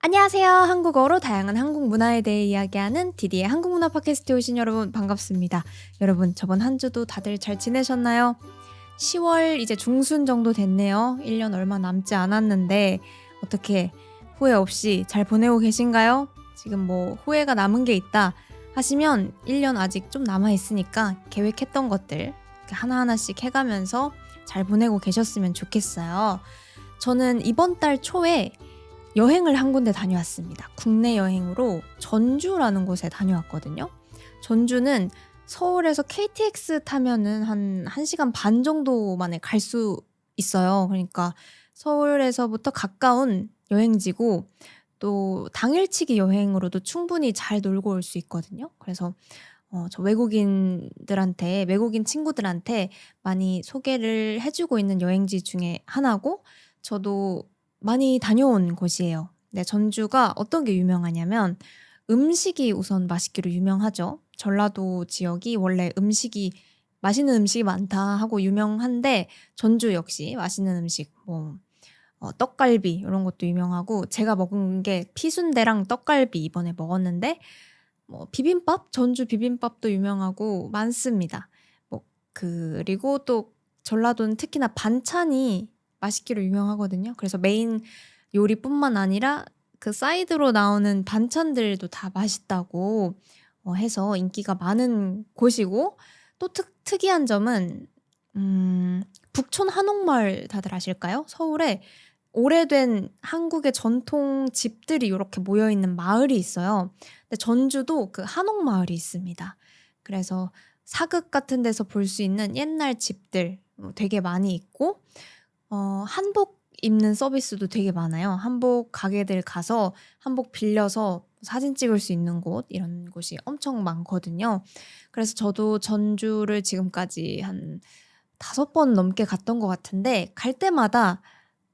안녕하세요. 한국어로 다양한 한국 문화에 대해 이야기하는 디디의 한국 문화 팟캐스트에 오신 여러분 반갑습니다. 여러분 저번 한 주도 다들 잘 지내셨나요? 10월 이제 중순 정도 됐네요. 1년 얼마 남지 않았는데 어떻게 후회 없이 잘 보내고 계신가요? 지금 뭐 후회가 남은 게 있다 하시면 1년 아직 좀 남아 있으니까 계획했던 것들 하나하나씩 해가면서 잘 보내고 계셨으면 좋겠어요. 저는 이번 달 초에 여행을 한 군데 다녀왔습니다. 국내 여행으로 전주라는 곳에 다녀왔거든요. 전주는 서울에서 KTX 타면은 한 1시간 반 정도 만에 갈 수 있어요. 그러니까 서울에서부터 가까운 여행지고 또 당일치기 여행으로도 충분히 잘 놀고 올 수 있거든요. 그래서 어, 저 외국인들한테, 외국인 친구들한테 많이 소개를 해주고 있는 여행지 중에 하나고, 저도 많이 다녀온 곳이에요. 네, 전주가 어떤 게 유명하냐면 음식이 우선 맛있기로 유명하죠. 전라도 지역이 원래 음식이 맛있는 음식이 많다 하고 유명한데 전주 역시 맛있는 음식 뭐 어, 떡갈비 이런 것도 유명하고 제가 먹은 게 피순대랑 떡갈비 이번에 먹었는데 뭐 비빔밥 전주 비빔밥도 유명하고 많습니다. 뭐 그리고 또 전라도는 특히나 반찬이 맛있기로 유명하거든요. 그래서 메인 요리뿐만 아니라 그 사이드로 나오는 반찬들도 다 맛있다고 어, 해서 인기가 많은 곳이고 또 특, 특이한 점은 음, 북촌 한옥마을 다들 아실까요? 서울에 오래된 한국의 전통 집들이 이렇게 모여 있는 마을이 있어요. 근데 전주도 그 한옥마을이 있습니다. 그래서 사극 같은 데서 볼 수 있는 옛날 집들 뭐 되게 많이 있고 어, 한복 입는 서비스도 되게 많아요. 한복 가게들 가서 한복 빌려서 사진 찍을 수 있는 곳 이런 곳이 엄청 많거든요. 그래서 저도 전주를 지금까지 한 다섯 번 넘게 갔던 것 같은데 갈 때마다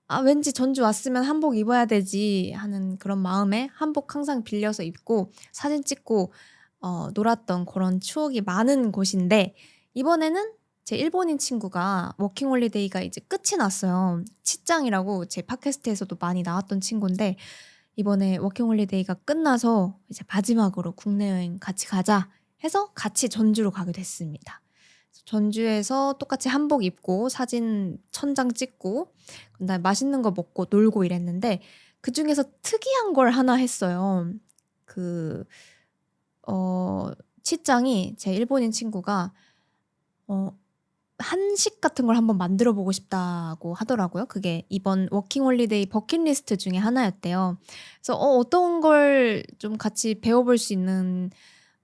아 왠지 전주 왔으면 한복 입어야 되지 하는 그런 마음에 한복 항상 빌려서 입고 사진 찍고 어, 놀았던 그런 추억이 많은 곳인데 이번에는 제 일본인 친구가 워킹 홀리데이가 이제 끝이 났어요. 치짱이라고 제 팟캐스트에서도 많이 나왔던 친구인데 이번에 워킹 홀리데이가 끝나서 이제 마지막으로 국내 여행 같이 가자 해서 같이 전주로 가게 됐습니다. 전주에서 똑같이 한복 입고 사진 천장 찍고 그다음에 맛있는 거 먹고 놀고 이랬는데 그 중에서 특이한 걸 하나 했어요. 그 어, 치짱이 제 일본인 친구가 어, 한식 같은 걸 한번 만들어 보고 싶다고 하더라고요. 그게 이번 워킹 홀리데이 버킷리스트 중에 하나였대요. 그래서 어, 어떤 걸 좀 같이 배워볼 수 있는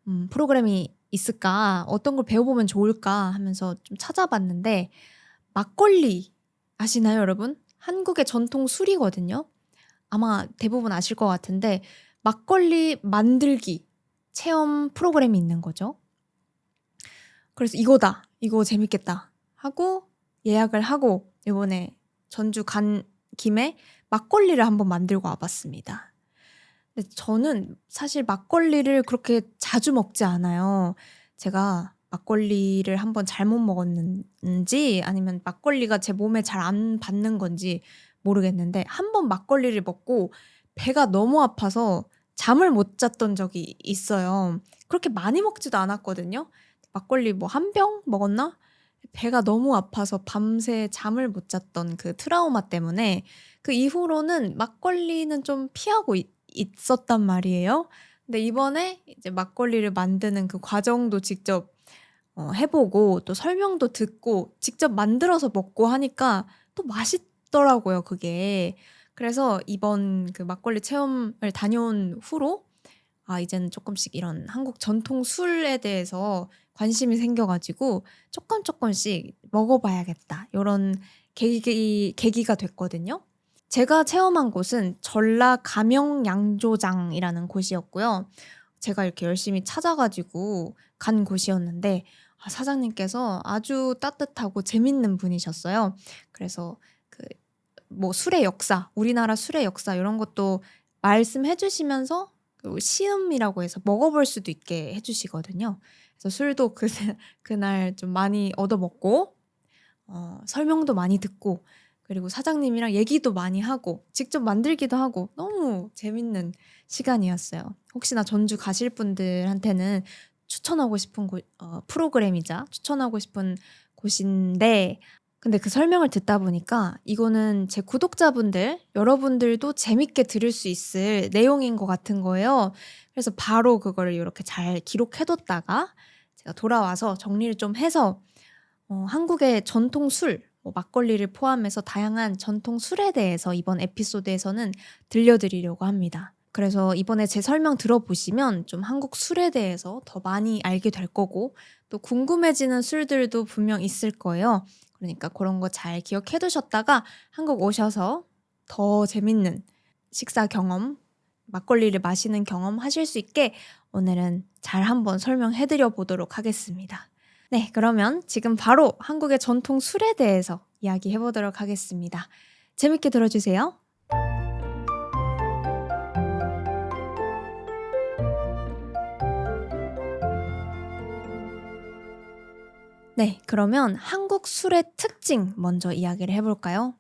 음, 프로그램이 있을까? 어떤 걸 배워보면 좋을까? 하면서 좀 찾아봤는데 막걸리 아시나요, 여러분? 한국의 전통 술이거든요. 아마 대부분 아실 것 같은데 막걸리 만들기 체험 프로그램이 있는 거죠. 그래서 이거다. 이거 재밌겠다. 하고 예약을 하고 이번에 전주 간 김에 막걸리를 한번 만들고 와봤습니다. 근데 저는 사실 막걸리를 그렇게 자주 먹지 않아요. 제가 막걸리를 한번 잘못 먹었는지 아니면 막걸리가 제 몸에 잘 안 받는 건지 모르겠는데 한 번 막걸리를 먹고 배가 너무 아파서 잠을 못 잤던 적이 있어요. 그렇게 많이 먹지도 않았거든요. 막걸리 뭐 한 병 먹었나? 배가 너무 아파서 밤새 잠을 못 잤던 그 트라우마 때문에 그 이후로는 막걸리는 좀 피하고 있, 있었단 말이에요. 근데 이번에 이제 막걸리를 만드는 그 과정도 직접 어, 해보고 또 설명도 듣고 직접 만들어서 먹고 하니까 또 맛있더라고요, 그게. 그래서 이번 그 막걸리 체험을 다녀온 후로 아, 이제는 조금씩 이런 한국 전통 술에 대해서 관심이 생겨가지고 조금 조금씩 먹어봐야겠다. 이런 계기, 계기가 됐거든요. 제가 체험한 곳은 전라 가명 양조장이라는 곳이었고요. 제가 이렇게 열심히 찾아가지고 간 곳이었는데 아, 사장님께서 아주 따뜻하고 재밌는 분이셨어요. 그래서 그 뭐 술의 역사, 우리나라 술의 역사 이런 것도 말씀해 주시면서 그 시음이라고 해서 먹어볼 수도 있게 해주시거든요. 그래서 술도 그, 그날 좀 많이 얻어먹고, 어, 설명도 많이 듣고, 그리고 사장님이랑 얘기도 많이 하고, 직접 만들기도 하고, 너무 재밌는 시간이었어요. 혹시나 전주 가실 분들한테는 추천하고 싶은 곳, 어, 프로그램이자 추천하고 싶은 곳인데 근데 그 설명을 듣다 보니까 이거는 제 구독자분들, 여러분들도 재밌게 들을 수 있을 내용인 것 같은 거예요. 그래서 바로 그거를 이렇게 잘 기록해뒀다가 제가 돌아와서 정리를 좀 해서 어, 한국의 전통 술, 뭐 막걸리를 포함해서 다양한 전통 술에 대해서 이번 에피소드에서는 들려드리려고 합니다. 그래서 이번에 제 설명 들어보시면 좀 한국 술에 대해서 더 많이 알게 될 거고 또 궁금해지는 술들도 분명 있을 거예요. 그러니까 그런 거 잘 기억해 두셨다가 한국 오셔서 더 재밌는 식사 경험, 막걸리를 마시는 경험 하실 수 있게 오늘은 잘 한번 설명해 드려 보도록 하겠습니다. 네, 그러면 지금 바로 한국의 전통 술에 대해서 이야기해 보도록 하겠습니다. 재밌게 들어주세요. 네, 그러면 한국 술의 특징 먼저 이야기를 해볼까요?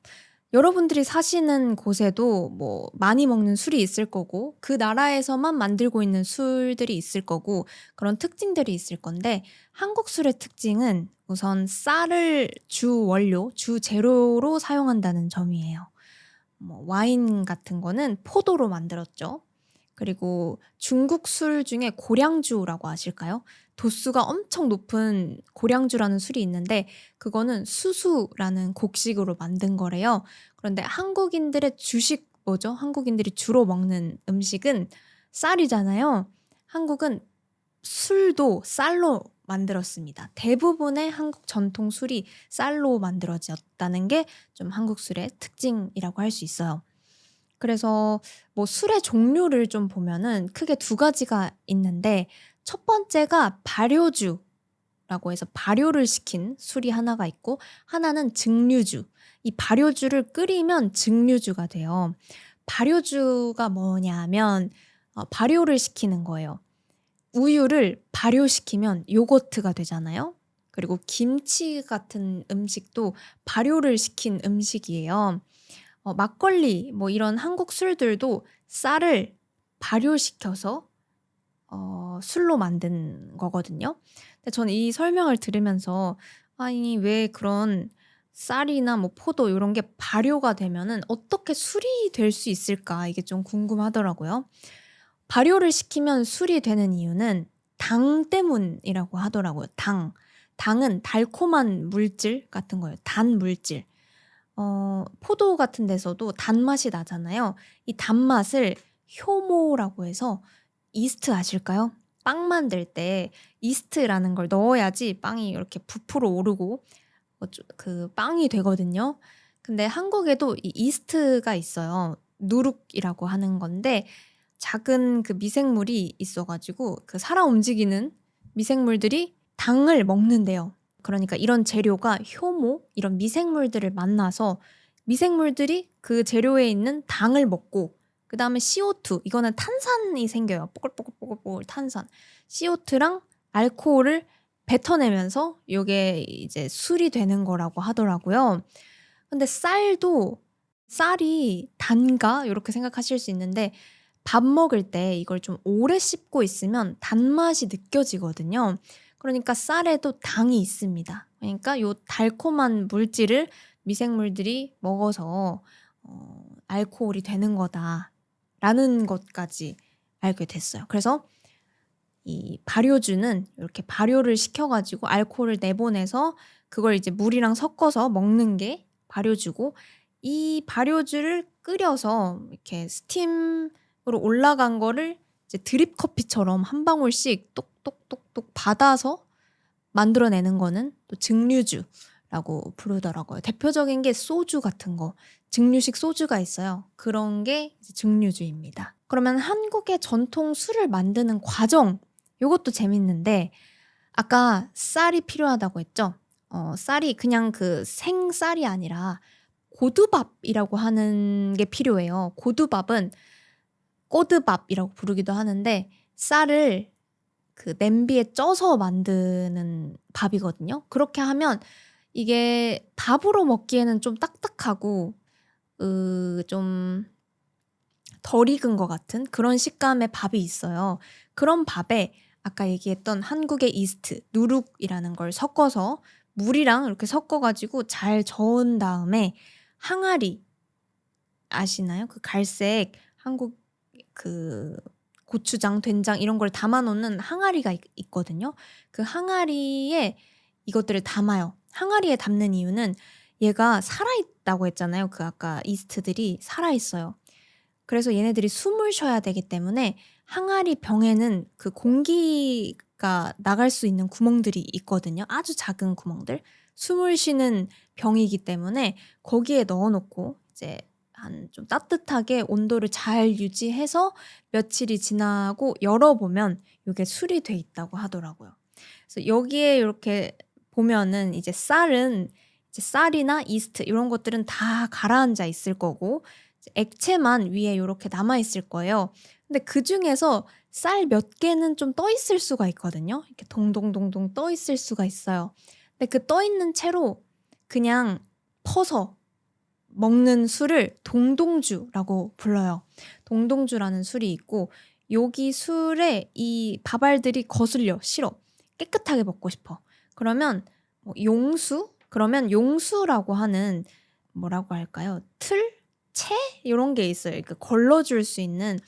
여러분들이 사시는 곳에도 뭐 많이 먹는 술이 있을 거고 그 나라에서만 만들고 있는 술들이 있을 거고 그런 특징들이 있을 건데 한국 술의 특징은 우선 쌀을 주 원료, 주 재료로 사용한다는 점이에요. 뭐 와인 같은 거는 포도로 만들었죠. 그리고 중국 술 중에 고량주라고 아실까요? 도수가 엄청 높은 고량주라는 술이 있는데 그거는 수수라는 곡식으로 만든 거래요. 그런데 한국인들의 주식 뭐죠? 한국인들이 주로 먹는 음식은 쌀이잖아요. 한국은 술도 쌀로 만들었습니다. 대부분의 한국 전통 술이 쌀로 만들어졌다는 게 좀 한국 술의 특징이라고 할 수 있어요. 그래서 뭐 술의 종류를 좀 보면은 크게 두 가지가 있는데 첫 번째가 발효주 라고 해서 발효를 시킨 술이 하나가 있고 하나는 증류주. 이 발효주를 끓이면 증류주가 돼요. 발효주가 뭐냐면 어, 발효를 시키는 거예요. 우유를 발효시키면 요거트가 되잖아요. 그리고 김치 같은 음식도 발효를 시킨 음식이에요. 어, 막걸리 뭐 이런 한국 술들도 쌀을 발효시켜서 어, 술로 만든 거거든요. 근데 저는 이 설명을 들으면서 아니 왜 그런 쌀이나 뭐 포도 이런 게 발효가 되면은 어떻게 술이 될 수 있을까 이게 좀 궁금하더라고요. 발효를 시키면 술이 되는 이유는 당 때문이라고 하더라고요. 당. 당은 달콤한 물질 같은 거예요. 단 물질. 어, 포도 같은 데서도 단맛이 나잖아요. 이 단맛을 효모라고 해서 이스트 아실까요? 빵 만들 때 이스트라는 걸 넣어야지 빵이 이렇게 부풀어 오르고 그 빵이 되거든요. 근데 한국에도 이 이스트가 있어요. 누룩이라고 하는 건데 작은 그 미생물이 있어가지고 그 살아 움직이는 미생물들이 당을 먹는데요. 그러니까 이런 재료가 효모, 이런 미생물들을 만나서 미생물들이 그 재료에 있는 당을 먹고 그 다음에 CO2 이거는 탄산이 생겨요. 뽀글뽀글뽀글뽀글 탄산. CO2랑 알코올을 뱉어내면서 이게 이제 술이 되는 거라고 하더라고요. 근데 쌀도 쌀이 단가 이렇게 생각하실 수 있는데 밥 먹을 때 이걸 좀 오래 씹고 있으면 단맛이 느껴지거든요. 그러니까 쌀에도 당이 있습니다. 그러니까 요 달콤한 물질을 미생물들이 먹어서 어, 알코올이 되는 거다 라는 것까지 알게 됐어요. 그래서 이 발효주는 이렇게 발효를 시켜가지고 알코올을 내보내서 그걸 이제 물이랑 섞어서 먹는 게 발효주고 이 발효주를 끓여서 이렇게 스팀으로 올라간 거를 이제 드립 커피처럼 한 방울씩 똑똑똑똑 받아서 만들어내는 거는 또 증류주라고 부르더라고요. 대표적인 게 소주 같은 거, 증류식 소주가 있어요. 그런 게 증류주입니다. 그러면 한국의 전통 술을 만드는 과정, 이것도 재밌는데, 아까 쌀이 필요하다고 했죠? 어, 쌀이 그냥 그 생쌀이 아니라 고두밥이라고 하는 게 필요해요. 고두밥은 꼬드밥이라고 부르기도 하는데 쌀을 그 냄비에 쪄서 만드는 밥이거든요. 그렇게 하면 이게 밥으로 먹기에는 좀 딱딱하고 으, 좀 덜 익은 것 같은 그런 식감의 밥이 있어요. 그런 밥에 아까 얘기했던 한국의 이스트, 누룩이라는 걸 섞어서 물이랑 이렇게 섞어가지고 잘 저은 다음에 항아리 아시나요? 그 갈색 한국 그 고추장, 된장 이런 걸 담아 놓는 항아리가 있, 있거든요. 그 항아리에 이것들을 담아요. 항아리에 담는 이유는 얘가 살아있 다고 했잖아요. 그 아까 이스트들이 살아 있어요. 그래서 얘네들이 숨을 쉬어야 되기 때문에 항아리 병에는 그 공기가 나갈 수 있는 구멍들이 있거든요. 아주 작은 구멍들. 숨을 쉬는 병이기 때문에 거기에 넣어놓고 이제 한 좀 따뜻하게 온도를 잘 유지해서 며칠이 지나고 열어보면 이게 술이 돼 있다고 하더라고요. 그래서 여기에 이렇게 보면은 이제 쌀은 쌀이나 이스트 이런 것들은 다 가라앉아 있을 거고 액체만 위에 이렇게 남아 있을 거예요. 근데 그 중에서 쌀 몇 개는 좀 떠 있을 수가 있거든요. 이렇게 동동동동 떠 있을 수가 있어요. 근데 그 떠 있는 채로 그냥 퍼서 먹는 술을 동동주라고 불러요. 동동주라는 술이 있고 여기 술에 이 밥알들이 거슬려 싫어 깨끗하게 먹고 싶어. 그러면 뭐 용수 그러면 용수라고 하는 뭐라고 할까요? 틀, 채 이런 게 있어요. 그러니까 걸러줄 수 있는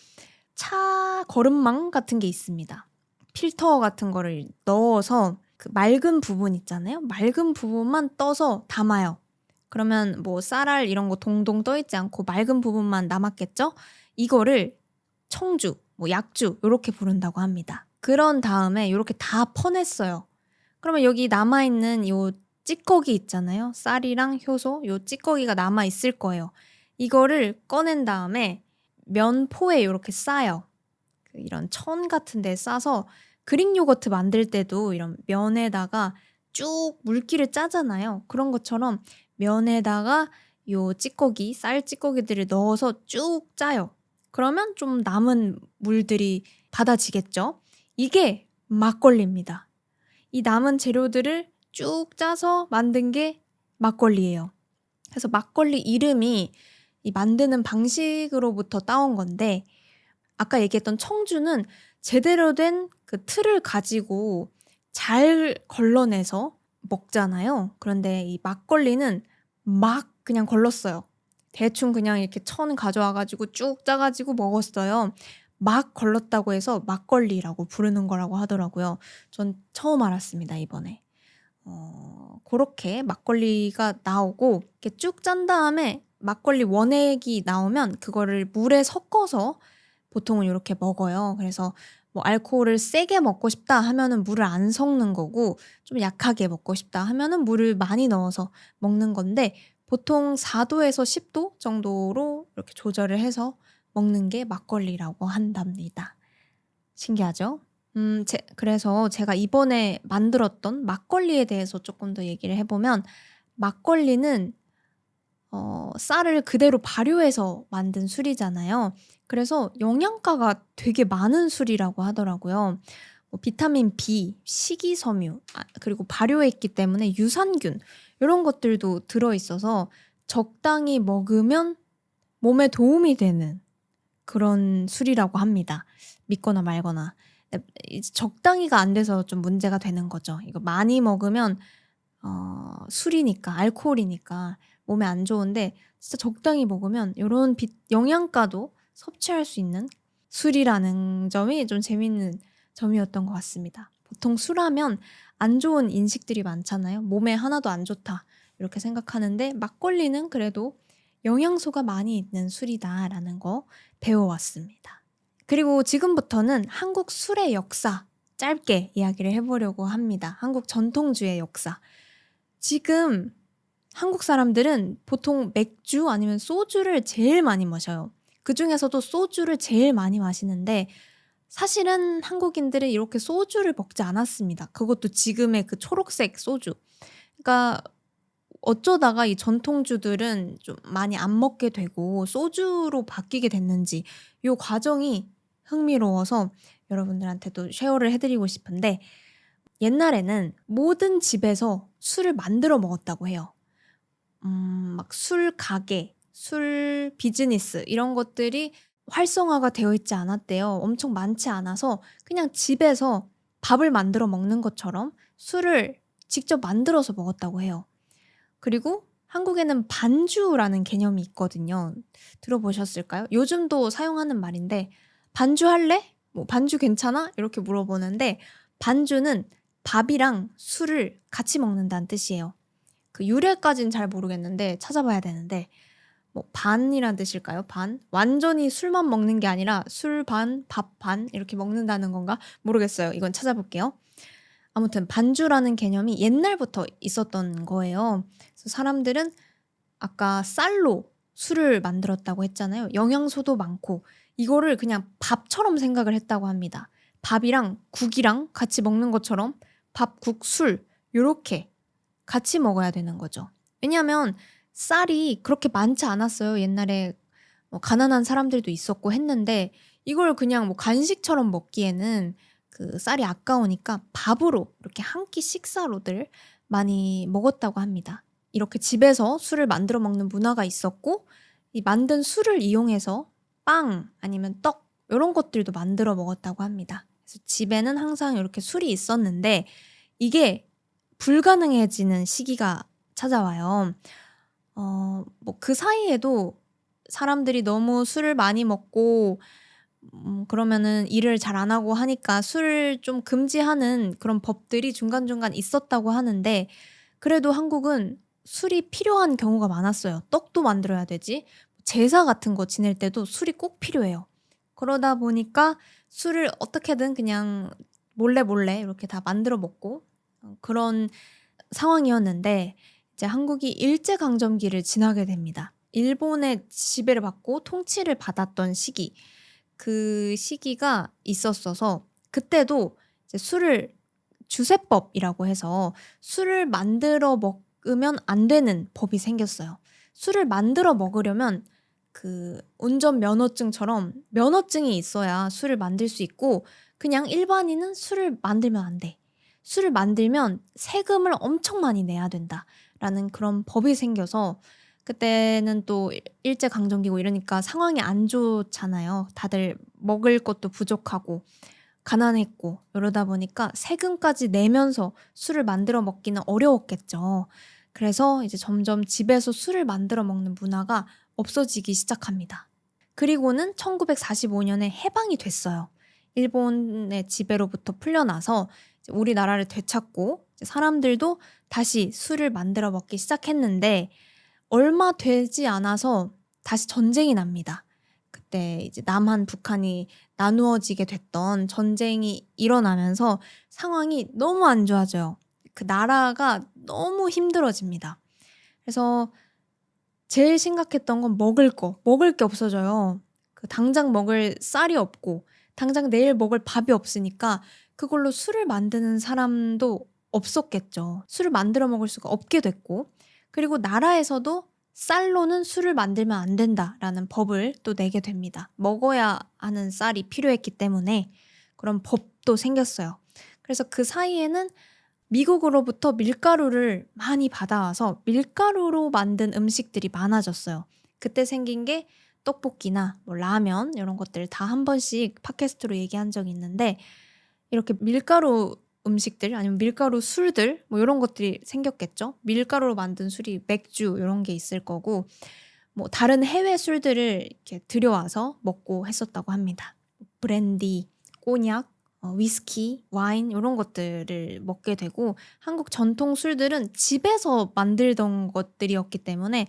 차 거름망 같은 게 있습니다. 필터 같은 거를 넣어서 그 맑은 부분 있잖아요. 맑은 부분만 떠서 담아요. 그러면 뭐 쌀알 이런 거 동동 떠 있지 않고 맑은 부분만 남았겠죠? 이거를 청주, 뭐 약주 이렇게 부른다고 합니다. 그런 다음에 이렇게 다 퍼냈어요. 그러면 여기 남아 있는 요 찌꺼기 있잖아요. 쌀이랑 효소 요 찌꺼기가 남아 있을 거예요. 이거를 꺼낸 다음에 면포에 이렇게 싸요. 그 이런 천 같은 데 싸서 그릭 요거트 만들 때도 이런 면에다가 쭉 물기를 짜잖아요. 그런 것처럼 면에다가 요 찌꺼기, 쌀 찌꺼기들을 넣어서 쭉 짜요. 그러면 좀 남은 물들이 받아지겠죠? 이게 막걸리입니다. 이 남은 재료들을 쭉 짜서 만든 게 막걸리예요. 그래서 막걸리 이름이 이 만드는 방식으로부터 따온 건데 아까 얘기했던 청주는 제대로 된 그 틀을 가지고 잘 걸러내서 먹잖아요. 그런데 이 막걸리는 막 그냥 걸렀어요. 대충 그냥 이렇게 천 가져와 가지고 쭉 짜 가지고 먹었어요. 막 걸렀다고 해서 막걸리라고 부르는 거라고 하더라고요. 전 처음 알았습니다, 이번에. 어, 그렇게 막걸리가 나오고 이렇게 쭉 짠 다음에 막걸리 원액이 나오면 그거를 물에 섞어서 보통은 이렇게 먹어요. 그래서 뭐 알코올을 세게 먹고 싶다 하면은 물을 안 섞는 거고 좀 약하게 먹고 싶다 하면은 물을 많이 넣어서 먹는 건데 보통 4도에서 10도 정도로 이렇게 조절을 해서 먹는 게 막걸리라고 한답니다. 신기하죠? 음, 제, 그래서 제가 이번에 만들었던 막걸리에 대해서 조금 더 얘기를 해 보면 막걸리는 어, 쌀을 그대로 발효해서 만든 술이잖아요. 그래서 영양가가 되게 많은 술이라고 하더라고요. 뭐 비타민 B, 식이섬유, 아, 그리고 발효했기 때문에 유산균 이런 것들도 들어 있어서 적당히 먹으면 몸에 도움이 되는 그런 술이라고 합니다. 믿거나 말거나. 적당히가 안 돼서 좀 문제가 되는 거죠. 이거 많이 먹으면 어, 술이니까 알코올이니까 몸에 안 좋은데 진짜 적당히 먹으면 이런 영양가도 섭취할 수 있는 술이라는 점이 좀 재밌는 점이었던 것 같습니다. 보통 술하면 안 좋은 인식들이 많잖아요. 몸에 하나도 안 좋다 이렇게 생각하는데 막걸리는 그래도 영양소가 많이 있는 술이다라는 거 배워왔습니다. 그리고 지금부터는 한국 술의 역사 짧게 이야기를 해보려고 합니다. 한국 전통주의 역사. 지금 한국 사람들은 보통 맥주 아니면 소주를 제일 많이 마셔요. 그 중에서도 소주를 제일 많이 마시는데 사실은 한국인들은 이렇게 소주를 먹지 않았습니다. 그것도 지금의 그 초록색 소주. 그러니까 어쩌다가 이 전통주들은 좀 많이 안 먹게 되고 소주로 바뀌게 됐는지 이 과정이 흥미로워서 여러분들한테도 쉐어를 해드리고 싶은데 옛날에는 모든 집에서 술을 만들어 먹었다고 해요. 음, 막 술 가게, 술 비즈니스 이런 것들이 활성화가 되어 있지 않았대요. 엄청 많지 않아서 그냥 집에서 밥을 만들어 먹는 것처럼 술을 직접 만들어서 먹었다고 해요. 그리고 한국에는 반주라는 개념이 있거든요. 들어보셨을까요? 요즘도 사용하는 말인데 반주할래? 뭐 반주 괜찮아? 이렇게 물어보는데 반주는 밥이랑 술을 같이 먹는다는 뜻이에요. 그 유래까지는 잘 모르겠는데 찾아봐야 되는데 뭐 반이란 뜻일까요? 반? 완전히 술만 먹는 게 아니라 술 반, 밥 반 이렇게 먹는다는 건가? 모르겠어요. 이건 찾아볼게요. 아무튼 반주라는 개념이 옛날부터 있었던 거예요. 그래서 사람들은 아까 쌀로 술을 만들었다고 했잖아요. 영양소도 많고 이거를 그냥 밥처럼 생각을 했다고 합니다. 밥이랑 국이랑 같이 먹는 것처럼 밥, 국, 술 요렇게 같이 먹어야 되는 거죠. 왜냐하면 쌀이 그렇게 많지 않았어요. 옛날에 뭐 가난한 사람들도 있었고 했는데 이걸 그냥 뭐 간식처럼 먹기에는 그 쌀이 아까우니까 밥으로 이렇게 한 끼 식사로들 많이 먹었다고 합니다. 이렇게 집에서 술을 만들어 먹는 문화가 있었고 이 만든 술을 이용해서 빵 아니면 떡 이런 것들도 만들어 먹었다고 합니다. 그래서 집에는 항상 이렇게 술이 있었는데 이게 불가능해지는 시기가 찾아와요. 어, 뭐 그 사이에도 사람들이 너무 술을 많이 먹고 음, 그러면은 일을 잘 안 하고 하니까 술을 좀 금지하는 그런 법들이 중간중간 있었다고 하는데 그래도 한국은 술이 필요한 경우가 많았어요. 떡도 만들어야 되지. 제사 같은 거 지낼 때도 술이 꼭 필요해요. 그러다 보니까 술을 어떻게든 그냥 몰래 몰래 이렇게 다 만들어 먹고 어, 그런 상황이었는데 이제 한국이 일제 강점기를 지나게 됩니다. 일본의 지배를 받고 통치를 받았던 시기 그 시기가 있었어서 그때도 이제 술을 주세법이라고 해서 술을 만들어 먹으면 안 되는 법이 생겼어요. 술을 만들어 먹으려면 그 운전 면허증처럼 면허증이 있어야 술을 만들 수 있고 그냥 일반인은 술을 만들면 안 돼. 술을 만들면 세금을 엄청 많이 내야 된다라는 그런 법이 생겨서 그때는 또 일제 강점기고 이러니까 상황이 안 좋잖아요. 다들 먹을 것도 부족하고 가난했고 이러다 보니까 세금까지 내면서 술을 만들어 먹기는 어려웠겠죠. 그래서 이제 점점 집에서 술을 만들어 먹는 문화가 없어지기 시작합니다. 그리고는 1945년에 해방이 됐어요. 일본의 지배로부터 풀려나서 우리나라를 되찾고 사람들도 다시 술을 만들어 먹기 시작했는데 얼마 되지 않아서 다시 전쟁이 납니다. 그때 이제 남한, 북한이 나누어지게 됐던 전쟁이 일어나면서 상황이 너무 안 좋아져요. 그 나라가 너무 힘들어집니다. 그래서 제일 심각했던 건 먹을 거, 먹을 게 없어져요. 그 당장 먹을 쌀이 없고, 당장 내일 먹을 밥이 없으니까 그걸로 술을 만드는 사람도 없었겠죠. 술을 만들어 먹을 수가 없게 됐고, 그리고 나라에서도 쌀로는 술을 만들면 안 된다라는 법을 또 내게 됩니다. 먹어야 하는 쌀이 필요했기 때문에 그런 법도 생겼어요. 그래서 그 사이에는 미국으로부터 밀가루를 많이 받아와서 밀가루로 만든 음식들이 많아졌어요. 그때 생긴 게 떡볶이나 뭐 라면 이런 것들 다 한 번씩 팟캐스트로 얘기한 적이 있는데 이렇게 밀가루 음식들 아니면 밀가루 술들 뭐 이런 것들이 생겼겠죠. 밀가루로 만든 술이 맥주 이런 게 있을 거고 뭐 다른 해외 술들을 이렇게 들여와서 먹고 했었다고 합니다. 브랜디, 꼬냑, 어, 위스키, 와인 이런 것들을 먹게 되고 한국 전통 술들은 집에서 만들던 것들이었기 때문에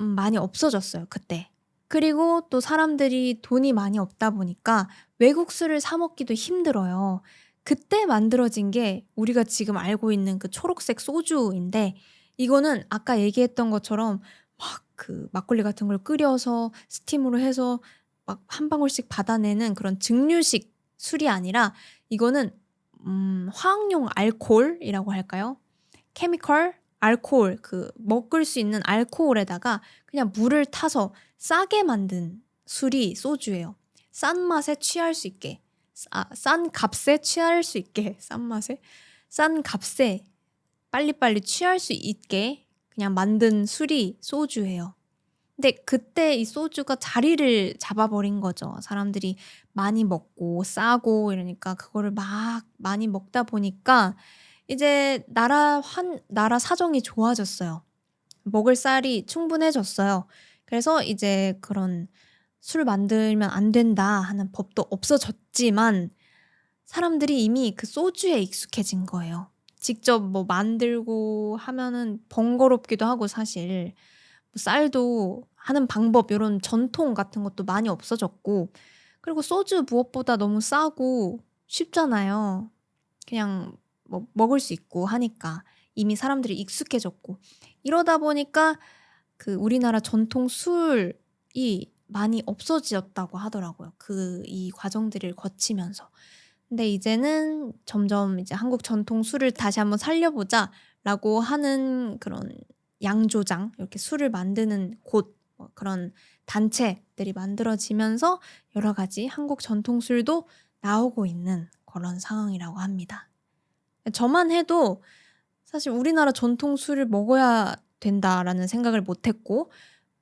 음, 많이 없어졌어요 그때. 그리고 또 사람들이 돈이 많이 없다 보니까 외국 술을 사 먹기도 힘들어요. 그때 만들어진 게 우리가 지금 알고 있는 그 초록색 소주인데 이거는 아까 얘기했던 것처럼 막 그 막걸리 같은 걸 끓여서 스팀으로 해서 막한 방울씩 받아내는 그런 증류식 술이 아니라 이거는 음, 화학용 알코올이라고 할까요? 케미컬 알코올 그 먹을 수 있는 알코올에다가 그냥 물을 타서 싸게 만든 술이 소주예요. 싼 맛에 취할 수 있게 아, 싼 값에 취할 수 있게 싼 맛에 싼 값에 빨리빨리 취할 수 있게 그냥 만든 술이 소주예요. 근데 그때 이 소주가 자리를 잡아버린 거죠. 사람들이 많이 먹고 싸고 이러니까 그거를 막 많이 먹다 보니까 이제 나라 환 나라 사정이 좋아졌어요. 먹을 쌀이 충분해졌어요. 그래서 이제 그런 '술 만들면 안 된다.' 하는 법도 없어졌지만 사람들이 이미 그 소주에 익숙해진 거예요. 직접 뭐 만들고 하면은 번거롭기도 하고 사실 뭐 쌀도 하는 방법 요런 전통 같은 것도 많이 없어졌고 그리고 소주 무엇보다 너무 싸고 쉽잖아요. 그냥 뭐 먹을 수 있고 하니까 이미 사람들이 익숙해졌고 이러다 보니까 그 우리나라 전통 술이 많이 없어졌다고 하더라고요. 그 이 과정들을 거치면서. 근데 이제는 점점 이제 '한국 전통 술을 다시 한번 살려보자.'라고 하는 그런 양조장 이렇게 술을 만드는 곳 뭐 그런 단체들이 만들어지면서 여러 가지 한국 전통 술도 나오고 있는 그런 상황이라고 합니다. 저만 해도 사실 '우리나라 전통 술을 먹어야 된다.'라는 생각을 못 했고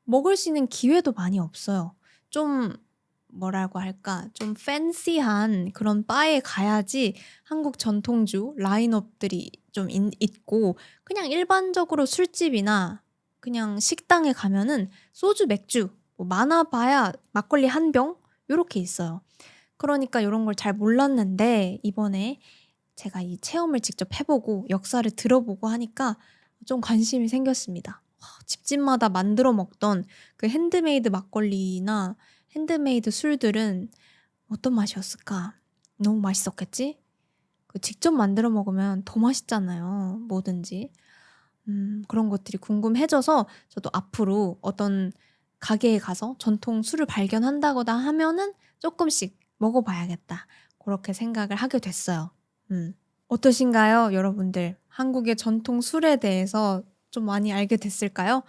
먹을 수 있는 기회도 많이 없어요. 좀 뭐라고 할까? 좀 팬시한 그런 바에 가야지 한국 전통주 라인업들이 좀 인 있고 그냥 일반적으로 술집이나 그냥 식당에 가면은 소주, 맥주 뭐 많아 봐야 막걸리 한 병 요렇게 있어요. 그러니까 요런 걸 잘 몰랐는데 이번에 제가 이 체험을 직접 해 보고 역사를 들어보고 하니까 좀 관심이 생겼습니다. 와 집집마다 만들어 먹던 그 핸드메이드 막걸리나 핸드메이드 술들은 어떤 맛이었을까? 너무 맛있었겠지? 그 직접 만들어 먹으면 더 맛있잖아요, 뭐든지. 음 그런 것들이 궁금해져서 저도 앞으로 어떤 가게에 가서 전통 술을 발견한다거나 하면은 '쪼끔씩 먹어 봐야겠다.' 고렇게 생각을 하게 됐어요. 음. 어떠신가요, 여러분들? 한국의 전통 술에 대해서 좀 많이 알게 됐을까요?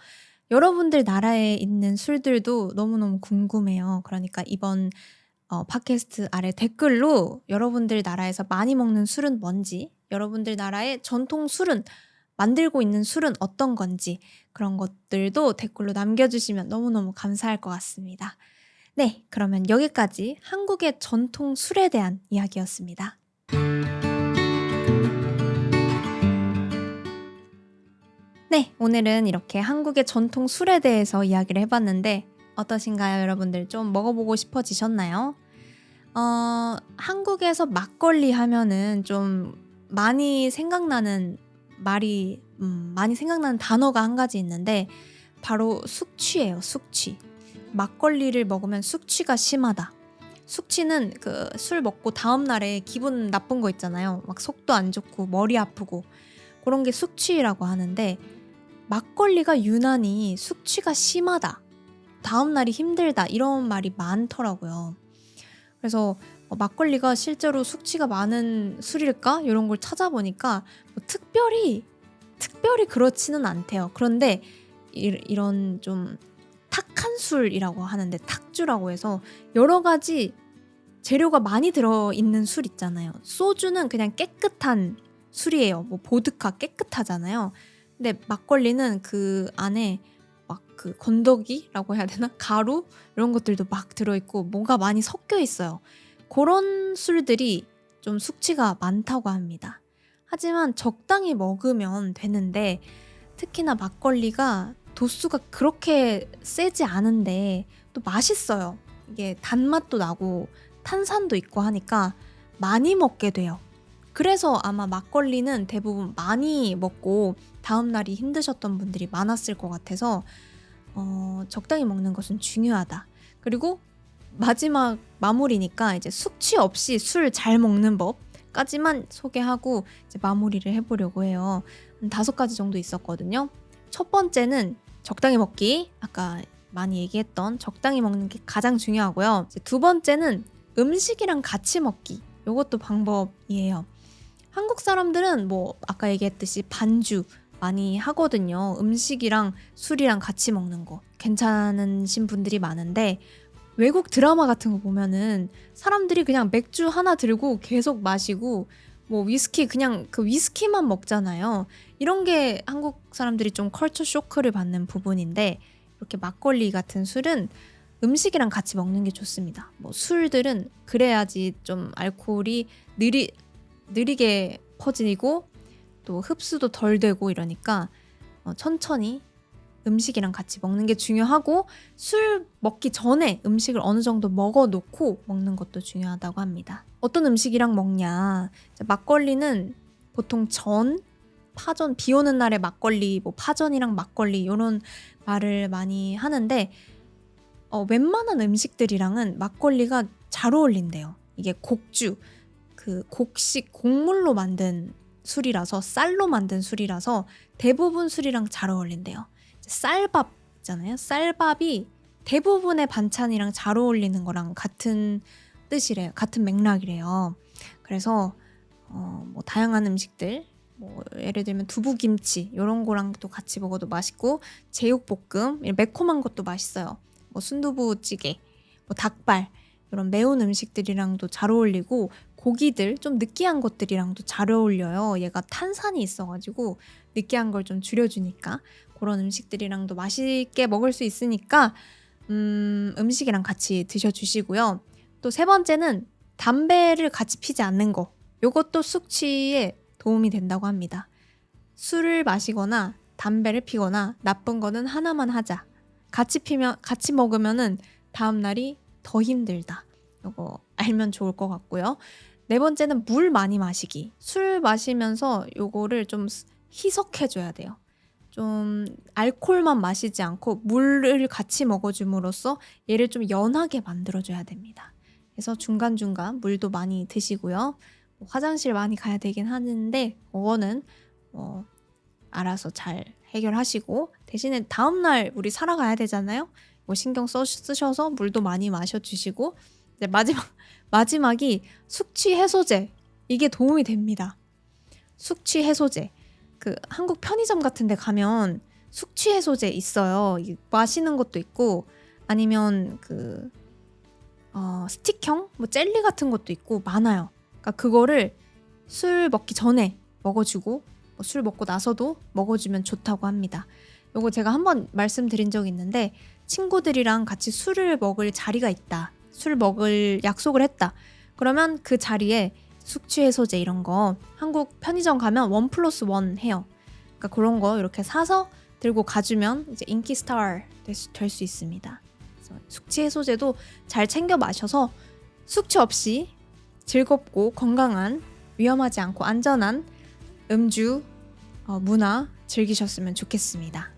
여러분들 나라에 있는 술들도 너무너무 궁금해요. 그러니까 이번 어 팟캐스트 아래 댓글로 여러분들 나라에서 많이 먹는 술은 뭔지, 여러분들 나라의 전통 술은 만들고 있는 술은 어떤 건지 그런 것들도 댓글로 남겨주시면 너무너무 감사할 것 같습니다. 네, 그러면 여기까지 한국의 전통 술에 대한 이야기였습니다. 네, 오늘은 이렇게 한국의 전통 술에 대해서 이야기를 해봤는데 어떠신가요, 여러분들? 좀 먹어보고 싶어지셨나요? 어, 한국에서 막걸리 하면은 좀 많이 생각나는 말이 음, 많이 생각나는 단어가 한 가지 있는데 바로 숙취예요, 숙취. 막걸리를 먹으면 숙취가 심하다. 숙취는 그 술 먹고 다음 날에 기분 나쁜 거 있잖아요. 막 속도 안 좋고 머리 아프고 그런 게 숙취라고 하는데 막걸리가 유난히 숙취가 심하다. 다음 날이 힘들다. 이런 말이 많더라고요. 그래서 어, 막걸리가 실제로 숙취가 많은 술일까? 이런 걸 찾아보니까 뭐 특별히 특별히 그렇지는 않대요. 그런데 이, 런좀 탁한 술이라고 하는데 탁주라고 해서 여러 가지 재료가 많이 들어 있는 술 있잖아요. 소주는 그냥 깨끗한 술이에요. 뭐 보드카 깨끗하잖아요. 근데 막걸리는 그 안에 막 그 건더기라고 해야 되나? 가루 이런 것들도 막 들어 있고 뭔가 많이 섞여 있어요. 그런 술들이 좀 숙취가 많다고 합니다. 하지만 적당히 먹으면 되는데 특히나 막걸리가 도수가 그렇게 세지 않은데 또 맛있어요. 이게 단맛도 나고 탄산도 있고 하니까 많이 먹게 돼요. 그래서 아마 막걸리는 대부분 많이 먹고 다음날이 힘드셨던 분들이 많았을 것 같아서 어, 적당히 먹는 것은 중요하다. 그리고 마지막 마무리니까 이제 숙취 없이 술 잘 먹는 법까지만 소개하고 이제 마무리를 해보려고 해요. 다섯 가지 정도 있었거든요. 첫 번째는 적당히 먹기. 아까 많이 얘기했던 적당히 먹는 게 가장 중요하고요. 두 번째는 음식이랑 같이 먹기. 이것도 방법이에요. 한국 사람들은 뭐 아까 얘기했듯이 반주 많이 하거든요. 음식이랑 술이랑 같이 먹는 거. 괜찮으신 분들이 많은데 외국 드라마 같은 거 보면은 사람들이 그냥 맥주 하나 들고 계속 마시고 뭐 위스키 그냥 그 위스키만 먹잖아요. 이런 게 한국 사람들이 좀 컬처 쇼크를 받는 부분인데 이렇게 막걸리 같은 술은 음식이랑 같이 먹는 게 좋습니다. 뭐 술들은 그래야지 좀 알코올이 느리 느리게 퍼지고 또 흡수도 덜 되고 이러니까 어, 천천히 음식이랑 같이 먹는 게 중요하고 술 먹기 전에 음식을 어느 정도 먹어 놓고 먹는 것도 중요하다고 합니다. 어떤 음식이랑 먹냐? 막걸리는 보통 전, 파전, 비 오는 날에 막걸리, 뭐 파전이랑 막걸리 이런 말을 많이 하는데 어, 웬만한 음식들이랑은 막걸리가 잘 어울린대요. 이게 곡주, 그 곡식 곡물로 만든 술이라서 쌀로 만든 술이라서 대부분 술이랑 잘 어울린대요. 쌀밥 있잖아요. 쌀밥이 대부분의 반찬이랑 잘 어울리는 거랑 같은 뜻이래요. 같은 맥락이래요. 그래서 어, 뭐 다양한 음식들 뭐 예를 들면 두부김치 이런 거랑 또 같이 먹어도 맛있고 제육볶음 매콤한 것도 맛있어요. 뭐 순두부찌개, 뭐 닭발 이런 매운 음식들이랑도 잘 어울리고 고기들 좀 느끼한 것들이랑도 잘 어울려요. 얘가 탄산이 있어가지고 느끼한 걸 좀 줄여주니까 그런 음식들이랑도 맛있게 먹을 수 있으니까 음, 음식이랑 같이 드셔주시고요. 또 세 번째는 담배를 같이 피지 않는 거. 요것도 숙취에 도움이 된다고 합니다. 술을 마시거나 담배를 피거나 나쁜 거는 하나만 하자. 같이 피면 같이 먹으면은 다음 날이 더 힘들다. 요거 알면 좋을 것 같고요. 네 번째는 물 많이 마시기. 술 마시면서 요거를 좀 희석해 줘야 돼요. 좀 알코올만 마시지 않고 물을 같이 먹어줌으로써 얘를 좀 연하게 만들어줘야 됩니다. 그래서 중간중간 물도 많이 드시고요. 뭐 화장실 많이 가야 되긴 하는데 그거는 뭐 알아서 잘 해결하시고 대신에 다음날 우리 살아가야 되잖아요. 뭐 신경 써, 쓰셔서 물도 많이 마셔주시고 이제 마지막 마지막이 숙취 해소제 이게 도움이 됩니다. 숙취 해소제 그 한국 편의점 같은 데 가면 숙취 해소제 있어요. 마시는 것도 있고 아니면 그 어, 스틱형 뭐 젤리 같은 것도 있고 많아요. 그러니까 그거를 술 먹기 전에 먹어주고 뭐 술 먹고 나서도 먹어주면 좋다고 합니다. 요거 제가 한번 말씀드린 적 있는데 친구들이랑 같이 술을 먹을 자리가 있다. 술 먹을 약속을 했다. 그러면 그 자리에 숙취 해소제 이런 거 한국 편의점 가면 원 플러스 원 해요. 그러니까 그런 거 이렇게 사서 들고 가주면 이제 인기 스타 될 수 있습니다. 그래서 숙취 해소제도 잘 챙겨 마셔서 숙취 없이 즐겁고 건강한 위험하지 않고 안전한 음주 어, 문화 즐기셨으면 좋겠습니다.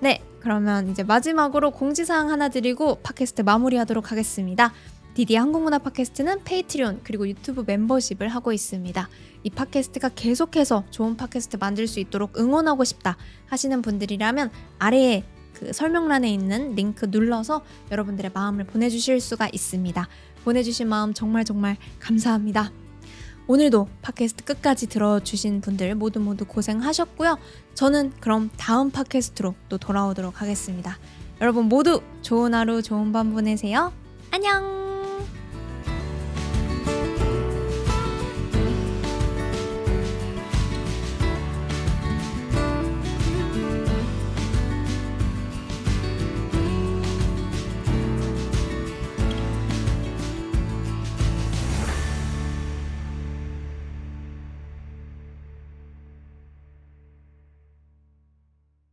네, 그러면 이제 마지막으로 공지사항 하나 드리고 팟캐스트 마무리하도록 하겠습니다. 디디 한국문화 팟캐스트는 페이트리온 그리고 유튜브 멤버십을 하고 있습니다. 이 팟캐스트가 계속해서 좋은 팟캐스트 만들 수 있도록 응원하고 싶다 하시는 분들이라면 아래에 그 설명란에 있는 링크 눌러서 여러분들의 마음을 보내주실 수가 있습니다. 보내주신 마음 정말 정말 감사합니다. 오늘도 팟캐스트 끝까지 들어주신 분들 모두 모두 고생하셨고요. 저는 그럼 다음 팟캐스트로 또 돌아오도록 하겠습니다. 여러분 모두 좋은 하루 좋은 밤 보내세요. 안녕!